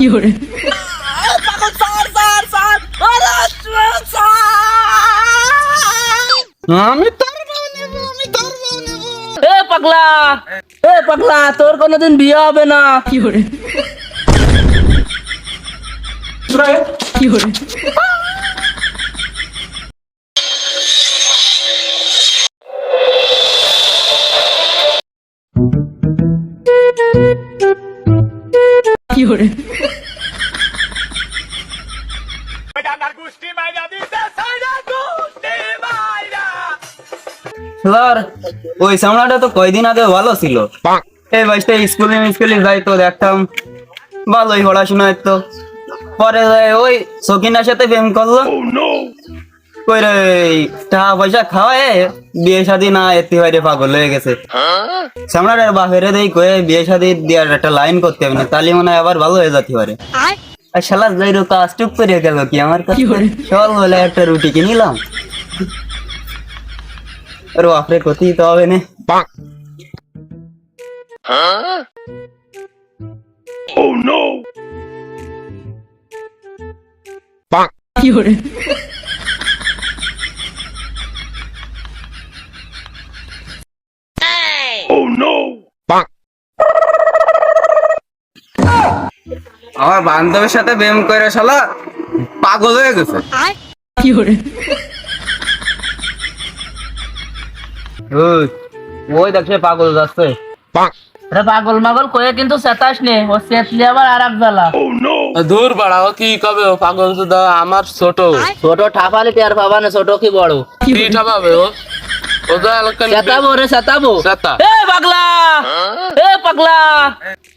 কি করে? আমি তোর আমি তোর এ পাগলা এ পাগলা তোর কোনোদিন বিয়ে হবে না। কি করে? কি করে? কি করে? স্যার ওই সামনাটা তো কয়দিন আগে ভালো ছিল। এই বয়সটা স্কুলে স্কুলে যাই তো দেখতাম। ভালোই পড়াশোনা তো। পরে ওই সকিনার সাথে প্রেম করল কই টাকা পয়সা খাওয়ায় বিয়ে শাদি না এতে বাইরে পাগল হয়ে গেছে। সামনাটার বাপেরে দেই কয়ে বিয়ে শাদি দেওয়ার একটা লাইন করতে হবে না তাহলে মনে হয় আবার ভালো হয়ে যেতে পারে। আর? শালা যাইরো কাজ টুক করে গেল কি আমার কাছে? কি করে? চল বলে একটা রুটি কিনিলাম আরে বাপরে ক্ষতি হবে না কি আমার বান্ধবীর সাথে বেম করে শালা পাগল হয়ে গেছে। কি করে ওই, ওই দেখছে পাগল যাচ্ছে। আরে পাগল মাগল কয়ে কিন্তু চেতাস নে ও চেতলে আবার আর এক জ্বালা দূর বাড়াও কি কবে ও পাগল তো দা আমার ছোট। ছোট ঠাপালি টের পাবা না ছোট কি বড়। কি কি ঠাপাবে ও? ও তো এলাকার চেতাবো রে চেতাবো। চেতা। এ পাগলা! এ পাগলা!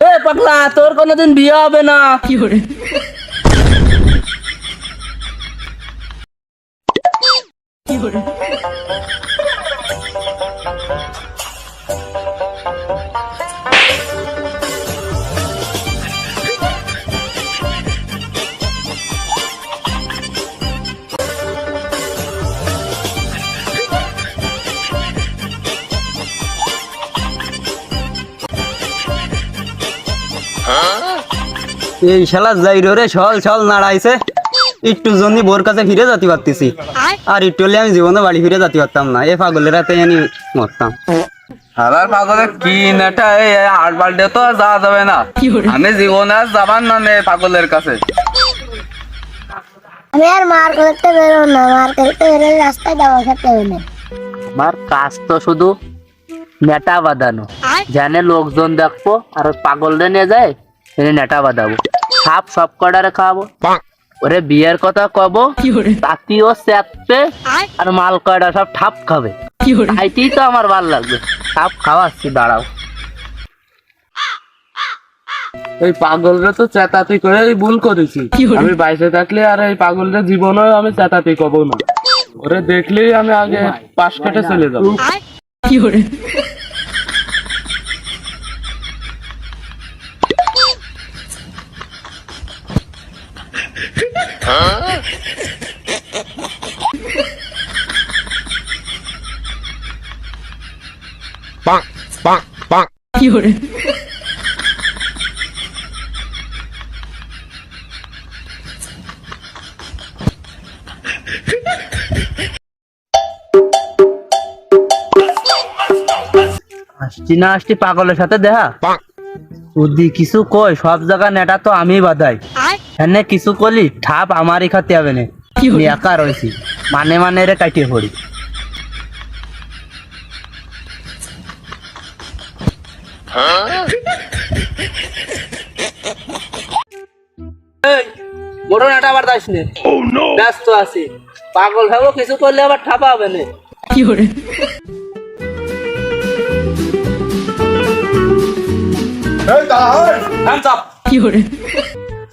এ পাগলা তোর কোনোদিন বিয়ে হবে না। 有人，এই শালা যাইরো রে ছল ছল নাড়াইছে। একটু জন্য বোর কাছে ফিরে যেতে পারতেছি। আর একটু হলে আমি জীবনে বাড়ি ফিরে যেতে পারতাম না। এ পাগলের হাতে আমি মরতাম। আবার পাগলের কি নেটা এই আট বাল্টে তো আর যাওয়া যাবে না। আমি জীবনে আর যাবার না নে পাগলের কাছে। আমি আর মার করতে বেরো না। মার করতে বেরোলে রাস্তায় দেওয়া খেতে হবে না। আমার কাজ তো শুধু নেটা বাঁধানো। জানে লোকজন দেখব আর ওই পাগলরে নিয়ে যায় এনে নেটা বাঁধাবো। সাপ সব কটারে খাওয়াবো? ওরে বিয়ের কথা স্যাপে আর মাল কয়টা সব ঠাপ খাবে। তো আমার ভালো লাগবে। খাওয়াচ্ছি দাঁড়াও। ওই পাগলরা তো করে ভুল করেছি। আমি বাইসে থাকলে আর এই পাগলরা জীবনেও আমি চেতাতি কব না। ওরে দেখলেই আমি আগে পাশ কেটে চলে যাব। 有人， 有人， আসছি না আসছি পাগলের সাথে দেখা যদি কিছু কই সব জায়গা নেটা তো আমি বাধাই এনে কিছু করলি ঠাপ আমারই খাতে হবে না। কি একা রয়েছি মানে মানে রে কাটিয়ে পড়ি মোটর নাটা আবার দাস নে? ব্যস্ত আছি। পাগল ভাবো কিছু করলে আবার ঠাপা হবে না? 有人，এই দাঁড়াই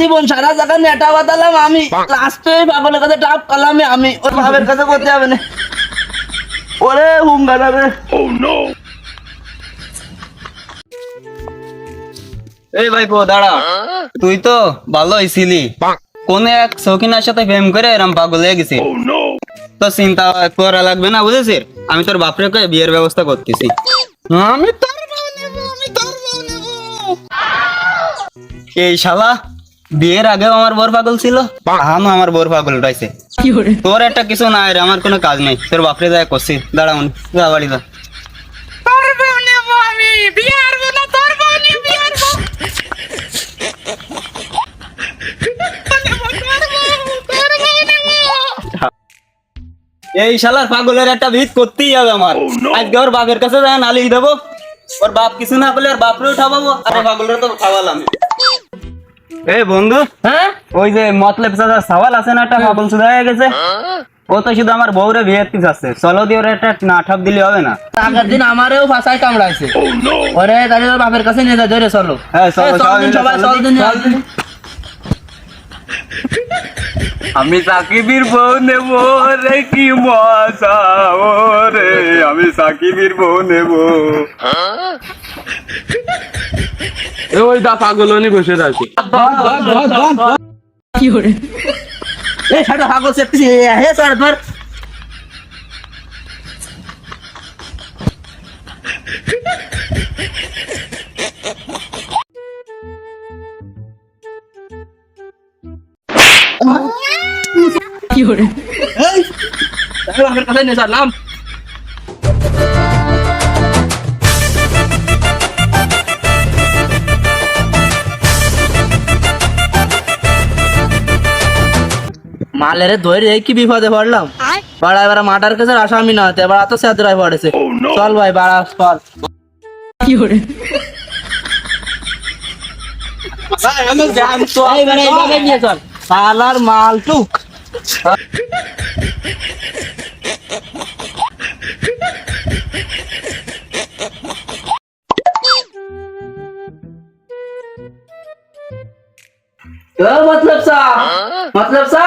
জীবন সারা জায়গা নেটা বাতালাম আমি। লাস্টে পাগলের কাছে টাপ করলাম আমি। ওর বাবার কাছে করতে হবে না। ওরে হুঙ্গা যাবে এই ভাই দাঁড়া। তুই তো ভালো হয়েছিলি কোন এক শৌখিনের সাথে প্রেম করে এরম পাগল হয়ে গেছি তো চিন্তা করা লাগবে না বুঝেছিস? আমি তোর বাপরে কয়ে বিয়ের ব্যবস্থা করতেছি। আমি তোর বউ নেব, আমি তোর বউ নেব। এই শালা বিয়ের আগেও আমার বোর পাগল ছিল। আহানো আমার বোর পাগল রয়েছে। তোর একটা কিছু নাই রে আমার কোনো কাজ নেই। তোর বাপরে যায় করছি। দাঁড়া মনে যা বাড়ি যা। এই শালার পাগলের একটা ভিত করতেই হবে আমার। আজকে ওর বাপের কাছে যায় নালিশ দেবো। ওর বাপ কিছু না করলে ওর বাপরে উঠাবো। আরে পাগলের তো খাওয়ালাম। এই বন্ধু হ্যাঁ? ওই যে মতলব চাচার সওয়াল আছে না একটা পাগল সুদা হয়ে গেছে? ও তো শুধু আমার বউরে বিয়ের পিস আছে চলো দিয়ে ওর একটা নাঠাপ দিলে হবে না। আগের দিন আমারেও ভাষায় কামড়াইছে। ওরে তাহলে বাপের কাছে নিয়ে যা ধরে চলো। হ্যাঁ, চলো, সবাই চলো। দিন আমি সাকিবির বউ নেব রে কি মজা ও রে আমি সাকিবির বউ নেব। এ ওই দা পাগল নি বসে আছে। fiore, এই ছাড়ো হাগল সেটছি হে স্যার ধর fiore, তোর বাপের কাছে নিয়ে চল নাম। মালের ধরে কি বিপদে পড়লাম? বাড়া এবার মাটার কাছে আসামি না হতে এবার এত স্যাদরায় পড়েছে। চল ভাই বাড়া চল। নিয়ে চল। সালার মাল টুক মতলব মতলব সা।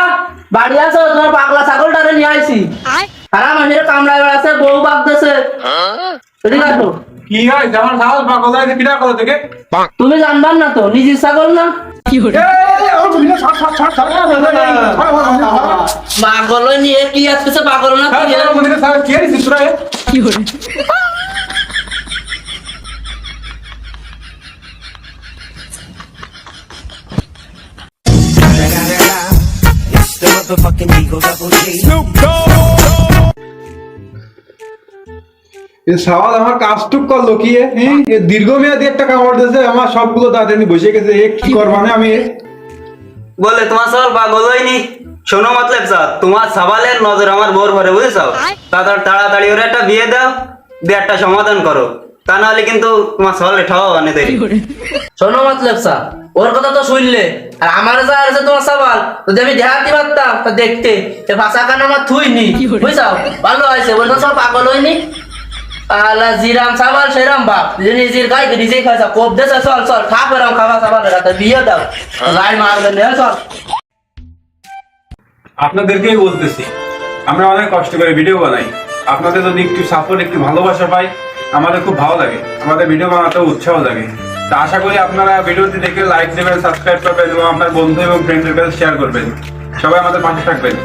বাড়ি আসো তোমার পাগলা ছাগলটারে নিয়ে আইছি সারা মানুষের কামড়ায় বেড়াচ্ছে বউ বাগতেছে এদিকে আসো কি হয় আমার আছে কিনা করো থেকে তুমি জানবার না তো নিজের ছাগল না পাগল নিয়ে কি আসতেছে পাগল না তুই fiore, এ সওয়াল আমার কাজটুক করল কি? হ্যাঁ এ দীর্ঘমেয়াদী একটা কামড় দিয়েছে আমার সবগুলো দাঁত বসে গেছে এ কি করবা না আমি? বলে তোমার সওয়াল পাগল হয়নি শোনো মতলব স্যার তোমার সওয়ালের নজর আমার বোর ভরে বুঝেছ তাড়াতাড়ি তাড়াতাড়ি ওর একটা বিয়ে দাও দিয়ে একটা সমাধান করো তা নাহলে কিন্তু তোমার দেরি fiore, শোনো মতলব সা ওর কথা তো শুনলে। আর আমার যা আছে তোমার সবাল যদি আমি দেহাতি পারতাম তা দেখতে এ ভাষা কান আমার থুইনি। বুঝছাও? ভালো হয়েছে বলতো সব পাগল হয়নি। আলা জিরাম সাবাল সেরাম বাপ। যে নিজের গাই খাইছা কোপ দেছে চল চল খা পেরাম খাবা সাবাল রাতে বিয়ে দাও। গাই মারবে নে চল। আপনাদেরকেই বলতেছি আমরা অনেক কষ্ট করে ভিডিও বানাই। আপনাদের যদি একটু সাপোর্ট একটু ভালোবাসা পাই আমাদের খুব ভালো লাগে। আমাদের ভিডিও বানাতে উৎসাহ লাগে। তা আশা করি আপনারা ভিডিওটি দেখে লাইক দেবেন সাবস্ক্রাইব করবেন এবং আপনার বন্ধু এবং ফ্রেন্ডদের কাছে শেয়ার করবেন। সবাই আমাদের পাশে থাকবেন।